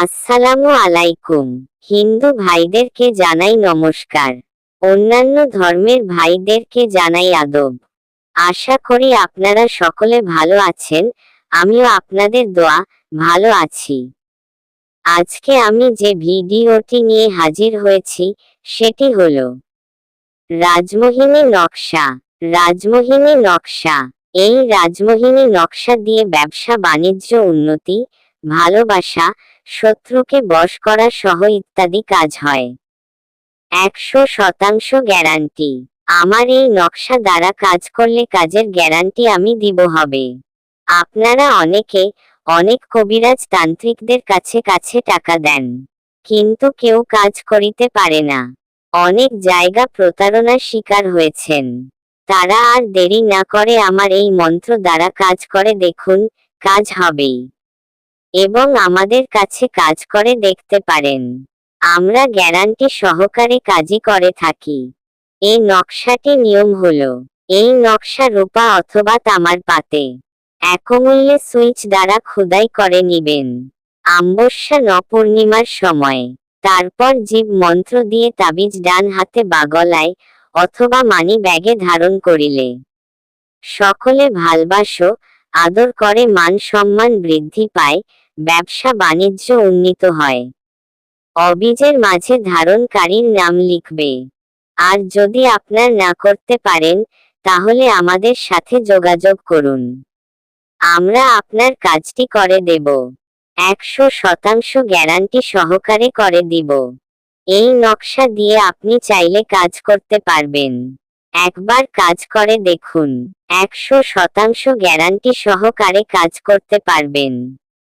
আসসালামু আলাইকুম। হিন্দু ভাইদেরকে জানাই নমস্কার। অন্যান্য ধর্মের ভাইদেরকে জানাই আদব। আশা করি আপনারা সকলে ভালো আছেন, আমিও আপনাদের দোয়া, ভালো আছি। আজকে আমি যে ভিডিওটি নিয়ে হাজির হয়েছি, সেটি হলো রাজমোহিনী নকশা। রাজমোহিনী নকশা। এই রাজমোহিনী নকশা দিয়ে ব্যবসা বাণিজ্য উন্নতি ভালোবাসা, শত্রুকে বশ করা সহ ইত্যাদি কাজ হয়। একশো শতাংশ গ্যারান্টি। আমার এই নকশা দ্বারা কাজ করলে কাজের গ্যারান্টি আমি দিব হবে। আপনারা অনেকে অনেক কবিরাজ তান্ত্রিকদের কাছে কাছে টাকা দেন, কিন্তু কেউ কাজ করিতে পারে না। অনেক জায়গা প্রতারণার শিকার হয়েছেন। তারা আর দেরি না করে আমার এই মন্ত্র দ্বারা কাজ করে দেখুন, কাজ হবেই। এবং আমাদের কাছে কাজ করে দেখতে পারেন। আমরা গ্যারান্টি সহকারে কাজই করে থাকি। এই নকশাটি নিয়ম হলো, এই নকশা রূপা অথবা তামার পাতে একমূল্যে সুইচ দ্বারা খোদাই করে নিবেন। আম্বস্যা নপূর্ণিমার সময়, তারপর জীব মন্ত্র দিয়ে তাবিজ ডান হাতে বাগলায় অথবা মানি ব্যাগে ধারণ করিলে। সকলে ভালবাসো, আদর করে মান সম্মান বৃদ্ধি পায় ব্যবসা বাণিজ্য উন্নীত হয়। অবীজের মাঝে ধারণকারীর নাম লিখবে। আর যদি আপনার না করতে পারেন, তাহলে আমাদের সাথে যোগাযোগ করুন। আমরা আপনার কাজটি করে দেব। একশো শতাংশ গ্যারান্টি সহকারে করে দিব। এই নকশা দিয়ে আপনি চাইলে কাজ করতে পারবেন। একবার কাজ করে দেখুন। একশো শতাংশ গ্যারান্টি সহকারে কাজ করতে পারবেন।